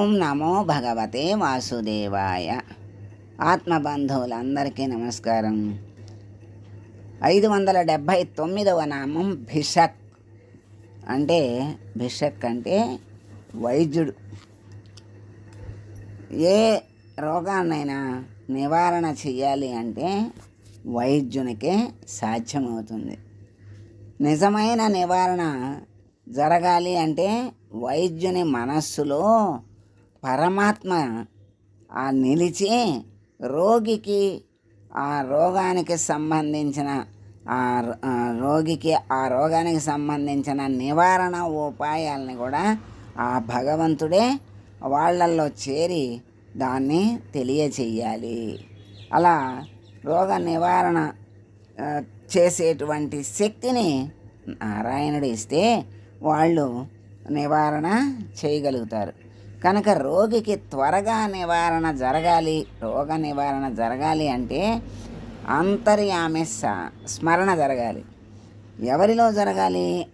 ఓం నమో భగవతే వాసుదేవాయ. ఆత్మబంధువులందరికీ నమస్కారం. ఐదు వందల డెబ్భై తొమ్మిదవ నామం భిషక్. అంటే భిషక్ అంటే వైద్యుడు. ఏ రోగాన్నైనా నివారణ చేయాలి అంటే వైద్యునికే సాధ్యమవుతుంది. నిజమైన నివారణ జరగాలి అంటే వైద్యుని మనస్సులో పరమాత్మ ఆ నిలిచి రోగికి ఆ రోగానికి సంబంధించిన ఆ రోగికి ఆ రోగానికి సంబంధించిన నివారణ ఉపాయాలని కూడా ఆ భగవంతుడే వాళ్ళల్లో చేరి దాన్ని తెలియచేయాలి అలా రోగ నివారణ చేసేటువంటి శక్తిని నారాయణుడు ఇస్తే వాళ్ళు నివారణ చేయగలుగుతారు. కనుక రోగికి త్వరగా నివారణ జరగాలి రోగ నివారణ జరగాలి అంటే అంతర్యామి స్మరణ జరగాలి. ఎవరిలో జరగాలి?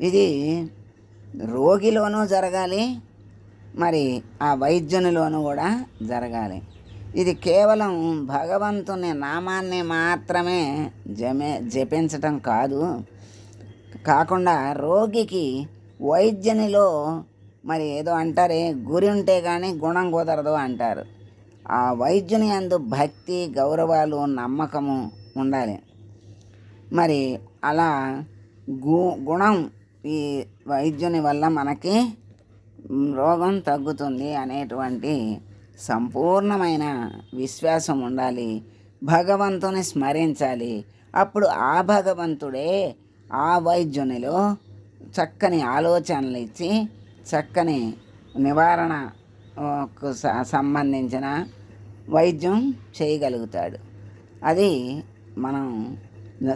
ఇది రోగిలోనూ జరగాలి మరి ఆ వైద్యునిలోనూ కూడా జరగాలి. ఇది కేవలం భగవంతుని నామాన్ని మాత్రమే జమే జపించటం కాదు. కాకుండా రోగికి వైద్యునిలో మరి ఏదో అంటారే గురి ఉంటే కానీ గుణం కుదరదు అంటారు. ఆ వైద్యుని అందు భక్తి గౌరవాలు నమ్మకము ఉండాలి. మరి అలా గు గుణం ఈ వైద్యుని వల్ల మనకి రోగం తగ్గుతుంది అనేటువంటి సంపూర్ణమైన విశ్వాసం ఉండాలి. భగవంతుని స్మరించాలి. అప్పుడు ఆ భగవంతుడే ఆ వైద్యునిలో చక్కని ఆలోచనలు ఇచ్చి చక్కని నివారణకు సంబంధించిన వైద్యం చేయగలుగుతాడు. అది మనం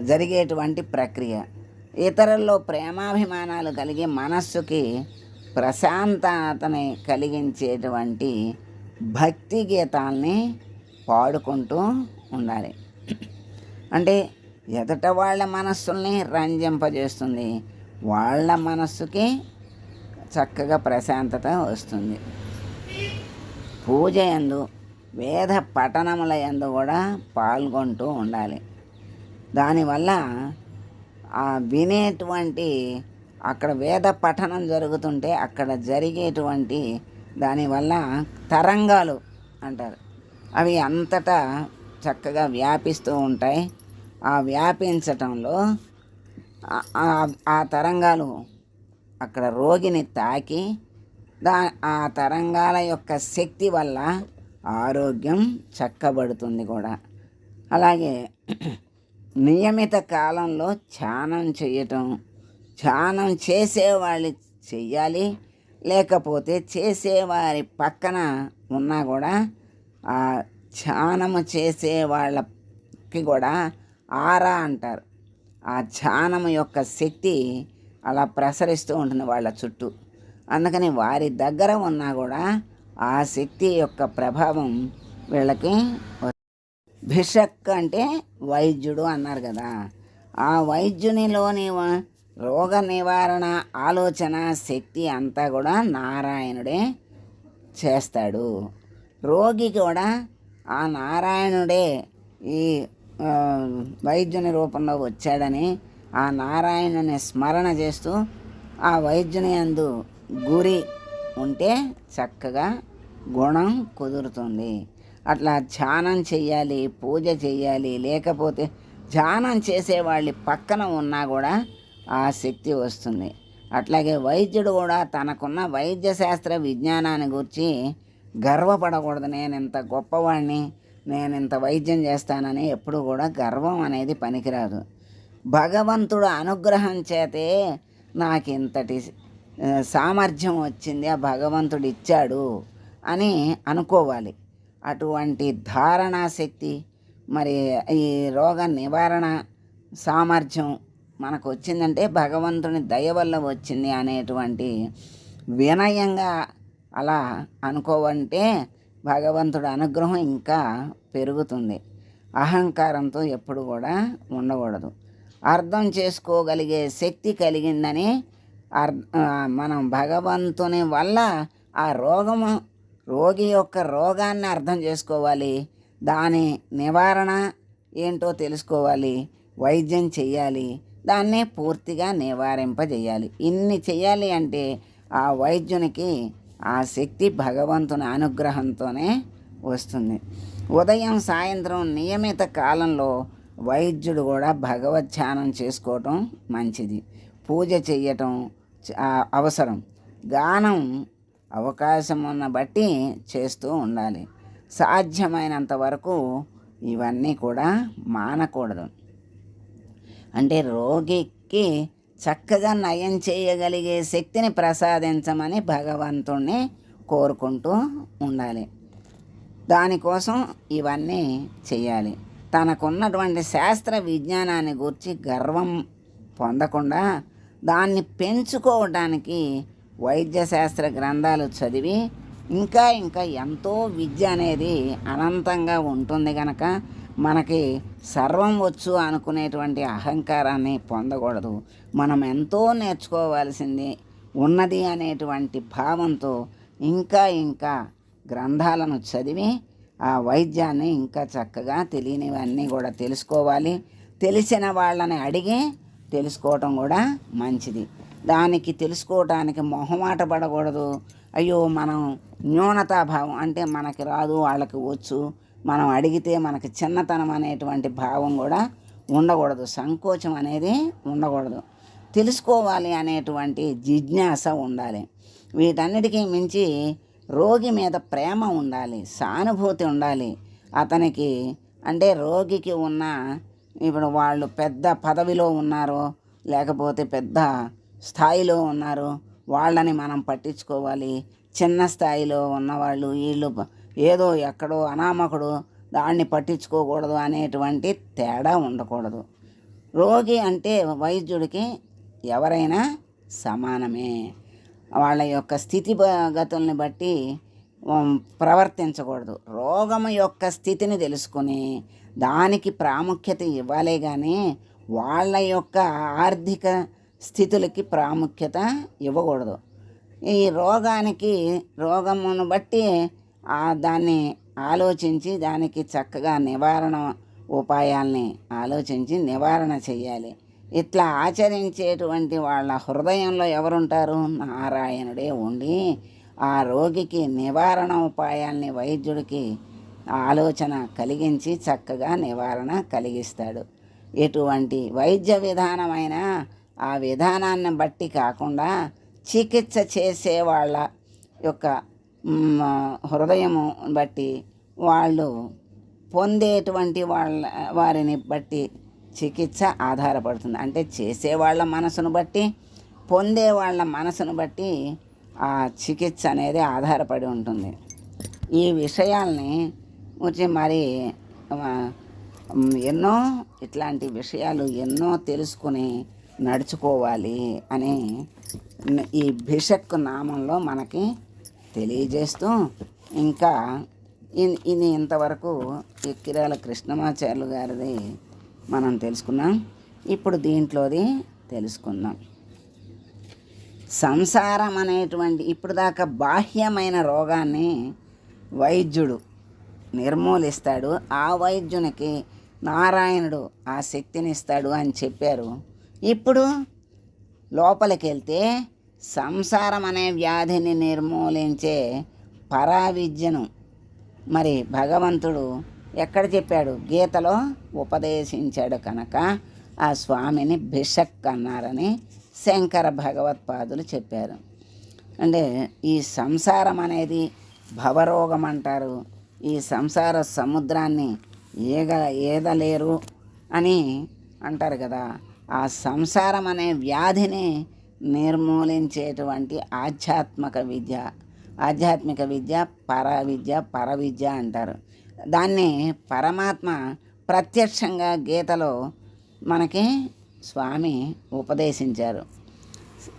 జరిగేటువంటి ప్రక్రియ. ఇతరుల్లో ప్రేమాభిమానాలు కలిగి మనస్సుకి ప్రశాంతతని కలిగించేటువంటి భక్తి గీతాల్ని పాడుకుంటూ ఉండాలి. అంటే ఎదుట వాళ్ళ మనస్సుల్ని రంజింపజేస్తుంది. వాళ్ళ మనస్సుకి చక్కగా ప్రశాంతత వస్తుంది. పూజ ఎందు వేద పఠనముల ఎందు కూడా పాల్గొంటూ ఉండాలి. దానివల్ల ఆ వినేటువంటి అక్కడ వేద పఠనం జరుగుతుంటే అక్కడ జరిగేటువంటి దానివల్ల తరంగాలు అంటారు. అవి అంతటా చక్కగా వ్యాపిస్తూ ఉంటాయి. ఆ వ్యాపించటంలో ఆ- ఆ తరంగాలు అక్కడ రోగిని తాకి దా ఆ తరంగాల యొక్క శక్తి వల్ల ఆరోగ్యం చక్కబడుతుంది కూడా. అలాగే నియమిత కాలంలో ధ్యానం చేయటం ధ్యానం చేసేవాళ్ళు చెయ్యాలి లేకపోతే చేసేవారి పక్కన ఉన్నా కూడా ఆ ధ్యానము చేసే వాళ్ళకి కూడా ఆరా అంటారు. ఆ ధ్యానం యొక్క శక్తి అలా ప్రసరిస్తూ ఉంటుంది వాళ్ళ చుట్టూ. అందుకని వారి దగ్గర ఉన్నా కూడా ఆ శక్తి యొక్క ప్రభావం వీళ్ళకి భిషక్ అంటే వైద్యుడు అన్నారు కదా. ఆ వైద్యునిలోని రోగ నివారణ ఆలోచన శక్తి అంతా కూడా నారాయణుడే చేస్తాడు. రోగి కూడా ఆ నారాయణుడే ఈ వైద్యుని రూపంలో వచ్చాడని ఆ నారాయణుని స్మరణ చేస్తూ ఆ వైద్యుని అందు గురి ఉంటే చక్కగా గుణం కుదురుతుంది. అట్లా ధ్యానం చెయ్యాలి పూజ చెయ్యాలి లేకపోతే ధ్యానం చేసేవాళ్ళు పక్కన ఉన్నా కూడా ఆ శక్తి వస్తుంది. అట్లాగే వైద్యుడు కూడా తనకున్న వైద్య శాస్త్ర విజ్ఞానాన్ని గురించి గర్వపడకూడదు నేను ఇంత గొప్పవాడిని నేను ఇంత వైద్యం చేస్తానని ఎప్పుడు కూడా గర్వం అనేది పనికిరాదు. భగవంతుడు అనుగ్రహం చేతే నాకు ఇంతటి సామర్థ్యం వచ్చింది ఆ భగవంతుడు ఇచ్చాడు అని అనుకోవాలి. అటువంటి ధారణా శక్తి మరి ఈ రోగ నివారణ సామర్థ్యం మనకు వచ్చిందంటే భగవంతుని దయ వల్ల వచ్చింది అనేటువంటి వినయంగా అలా అనుకోవంటే భగవంతుడి అనుగ్రహం ఇంకా పెరుగుతుంది. అహంకారంతో ఎప్పుడు కూడా ఉండకూడదు. అర్థం చేసుకోగలిగే శక్తి కలిగిందని అర్ మనం భగవంతుని వల్ల ఆ రోగము రోగి యొక్క రోగాన్ని అర్థం చేసుకోవాలి. దాని నివారణ ఏంటో తెలుసుకోవాలి. వైద్యం చేయాలి దాన్ని పూర్తిగా నివారింపజేయాలి. ఇన్ని చేయాలి అంటే ఆ వైద్యునికి ఆ శక్తి భగవంతుని అనుగ్రహంతోనే వస్తుంది. ఉదయం సాయంత్రం నియమిత కాలంలో వైద్యుడు కూడా భగవత్ ధ్యానం చేసుకోవటం మంచిది. పూజ చేయటం అవసరం. గానం అవకాశం ఉన్న బట్టి చేస్తూ ఉండాలి. సాధ్యమైనంత వరకు ఇవన్నీ కూడా మానకూడదు. అంటే రోగికి చక్కగా నయం చేయగలిగే శక్తిని ప్రసాదించమని భగవంతుణ్ణి కోరుకుంటూ ఉండాలి. దానికోసం ఇవన్నీ చేయాలి తనకున్నటువంటి శాస్త్ర విజ్ఞానాన్ని గురించి గర్వం పొందకుండా దాన్ని పెంచుకోవడానికి వైద్య శాస్త్ర గ్రంథాలు చదివి ఇంకా ఇంకా ఎంతో విద్య అనేది అనంతంగా ఉంటుంది కనుక మనకి సర్వం వచ్చు అనుకునేటువంటి అహంకారాన్ని పొందకూడదు. మనం ఎంతో నేర్చుకోవాల్సింది ఉన్నది అనేటువంటి భావంతో ఇంకా ఇంకా గ్రంథాలను చదివి ఆ వైద్యాన్ని ఇంకా చక్కగా తెలియనివన్నీ కూడా తెలుసుకోవాలి. తెలిసిన వాళ్ళని అడిగి తెలుసుకోవటం కూడా మంచిది. దానికి తెలుసుకోవటానికి మొహమాట పడకూడదు. అయ్యో మనం న్యూనతాభావం అంటే మనకి రాదు వాళ్ళకి వచ్చు. మనం అడిగితే మనకి చిన్నతనం అనేటువంటి భావం కూడా ఉండకూడదు. సంకోచం అనేది ఉండకూడదు. తెలుసుకోవాలి అనేటువంటి జిజ్ఞాస ఉండాలి. వీటన్నిటికీ మించి రోగి మీద ప్రేమ ఉండాలి సానుభూతి ఉండాలి. అతనికి అంటే రోగికి ఉన్న ఇప్పుడు వాళ్ళు పెద్ద పదవిలో ఉన్నారు లేకపోతే పెద్ద స్థాయిలో ఉన్నారు వాళ్ళని మనం పట్టించుకోవాలి. చిన్న స్థాయిలో ఉన్నవాళ్ళు వీళ్ళు ఏదో ఎక్కడో అనామకుడు దాన్ని పట్టించుకోకూడదు అనేటువంటి తేడా ఉండకూడదు. రోగి అంటే వైద్యుడికి ఎవరైనా సమానమే. వాళ్ళ యొక్క స్థితిగతుల్ని బట్టి ప్రవర్తించకూడదు. రోగం యొక్క స్థితిని తెలుసుకుని దానికి ప్రాముఖ్యత ఇవ్వాలే కానీ వాళ్ళ యొక్క ఆర్థిక స్థితులకి ప్రాముఖ్యత ఇవ్వకూడదు. ఈ రోగానికి రోగమును బట్టి దాన్ని ఆలోచించి దానికి చక్కగా నివారణ ఉపాయాల్ని ఆలోచించి నివారణ చేయాలి ఇట్లా ఆచరించేటువంటి వాళ్ళ హృదయంలో ఎవరుంటారు? నారాయణుడే ఉండి ఆ రోగికి నివారణ ఉపాయాల్ని వైద్యుడికి ఆలోచన కలిగించి చక్కగా నివారణ కలిగిస్తాడు. ఎటువంటి వైద్య విధానమైన ఆ విధానాన్ని బట్టి కాకుండా చికిత్స చేసే వాళ్ళ యొక్క హృదయము బట్టి వాళ్ళు పొందేటువంటి వాళ్ళ వారిని బట్టి చికిత్స ఆధారపడుతుంది. అంటే చేసే వాళ్ళ మనసును బట్టి పొందే వాళ్ళ మనసును బట్టి ఆ చికిత్స అనేది ఆధారపడి ఉంటుంది. ఈ విషయాల్ని గురించి మరి ఎన్నో ఇట్లాంటి విషయాలు ఎన్నో తెలుసుకుని నడుచుకోవాలి అని ఈ భిషక్ నామంలో మనకి తెలియజేస్తూ ఇంకా ఇది ఇంతవరకు ఎక్కిరాల కిరాల కృష్ణమాచార్యులు గారిది మనం తెలుసుకున్నాం ఇప్పుడు దీంట్లోది తెలుసుకుందాం. సంసారం అనేటువంటి ఇప్పుడు దాకా బాహ్యమైన రోగాన్ని వైద్యుడు నిర్మూలిస్తాడు. ఆ వైద్యునికి నారాయణుడు ఆ శక్తిని ఇస్తాడు అని చెప్పారు. ఇప్పుడు లోపలికి వెళ్తే సంసారం అనే వ్యాధిని నిర్మూలించే పరావిద్యను మరి భగవంతుడు ఎక్కడ చెప్పాడు? గీతలో ఉపదేశించాడు కనుక ఆ స్వామిని బిషక్ అన్నారని శంకర భగవత్పాదులు చెప్పారు. అంటే ఈ సంసారం అనేది భవరోగం అంటారు. ఈ సంసార సముద్రాన్ని ఏగ ఏదలేరు అని అంటారు కదా. ఆ సంసారం అనే వ్యాధిని నిర్మూలించేటువంటి ఆధ్యాత్మిక విద్య ఆధ్యాత్మిక విద్య పర విద్య పర విద్య అంటారు. దాన్ని పరమాత్మ ప్రత్యక్షంగా గీతలో మనకి స్వామి ఉపదేశించారు.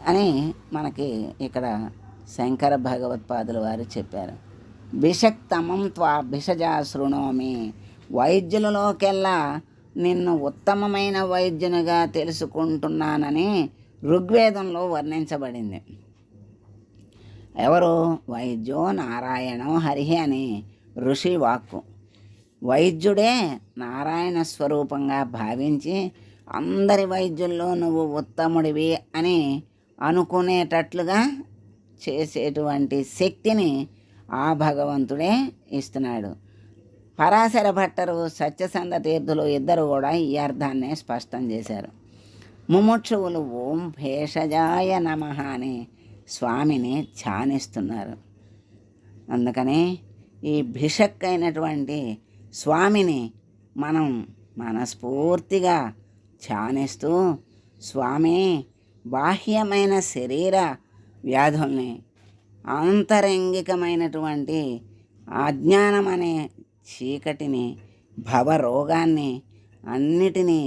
అని మనకి ఇక్కడ శంకర భగవత్పాదుల వారు చెప్పారు. భిషక్తమం త్వా భిషజా శృణోమి. వైద్యులలోకెల్లా నిన్ను ఉత్తమమైన వైద్యునిగా తెలుసుకుంటున్నానని ఋగ్వేదంలో వర్ణించబడింది. ఎవరు? వైద్యో నారాయణో హరి అని ఋషి వాక్కు. వైద్యుడే నారాయణ స్వరూపంగా భావించి అందరి వైద్యుల్లో నువ్వు ఉత్తముడివి అని అనుకునేటట్లుగా చేసేటువంటి శక్తిని ఆ భగవంతుడే ఇస్తున్నాడు. పరాశర భట్టరు సత్యసంధ తీర్థులు ఇద్దరు కూడా ఈ అర్థాన్నే స్పష్టం చేశారు. ముముక్షువులు ఓం భేషజాయ నమ అని స్వామిని ధ్యానిస్తున్నారు. అందుకని ఈ భిషక్ అయినటువంటి స్వామిని మనం మనస్ఫూర్తిగా ధ్యానిస్తూ స్వామి బాహ్యమైన శరీర వ్యాధుల్ని ఆంతరంగికమైనటువంటి అజ్ఞానం అనే చీకటిని భవరోగాన్ని అన్నిటినీ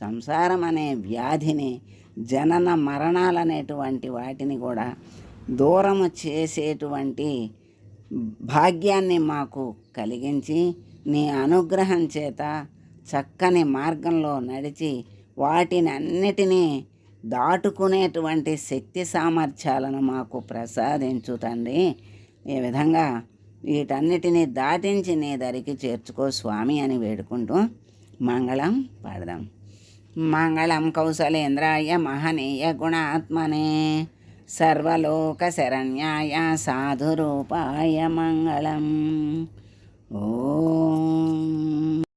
సంసారం అనే వ్యాధిని జనన మరణాలనేటువంటి వాటిని కూడా దూరము చేసేటువంటి భాగ్యాన్ని మాకు కలిగించి నీ అనుగ్రహం చేత చక్కని మార్గంలో నడిచి వాటిని అన్నిటినీ దాటుకునేటువంటి శక్తి సామర్థ్యాలను మాకు ప్రసాదించు తండ్రి. ఈ విధంగా వీటన్నిటినీ దాటించి నీ దరికి చేర్చుకో స్వామి అని వేడుకుంటూ మంగళం పాడదాం. మంగళం కౌశలేంద్రాయ మహనీయ గుణాత్మనే సర్వలోక శరణ్యాయ సాధురూపాయ మంగళం. ఓ